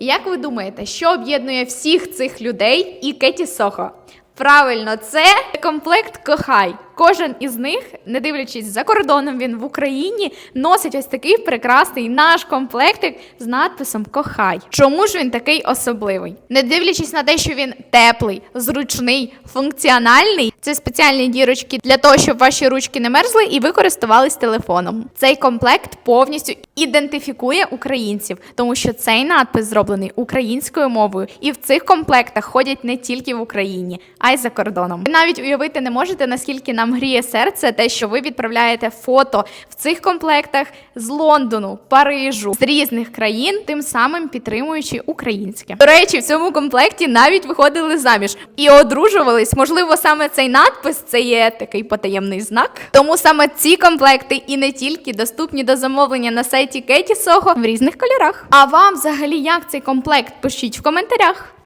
Як ви думаєте, що об'єднує всіх цих людей і Кеті Сохо? Правильно, це комплект Кохай. Кожен із них, не дивлячись за кордоном, він в Україні носить ось такий прекрасний наш комплектик з надписом Кохай. Чому ж він такий особливий? Не дивлячись на те, що він теплий, зручний, функціональний, це спеціальні дірочки для того, щоб ваші ручки не мерзли і ви користувались телефоном. Цей комплект повністю ідентифікує українців, тому що цей надпис зроблений українською мовою, і в цих комплектах ходять не тільки в Україні, а й за кордоном. Ви навіть уявити не можете, наскільки нам гріє серце, те, що ви відправляєте фото в цих комплектах з Лондону, Парижу, з різних країн, тим самим підтримуючи українське. До речі, в цьому комплекті навіть виходили заміж і одружувались. Можливо, саме цей надпис це є такий потаємний знак. Тому саме ці комплекти і не тільки доступні до замовлення на сайті Кеті Сохо в різних кольорах. А вам взагалі як цей комплект? Пишіть в коментарях.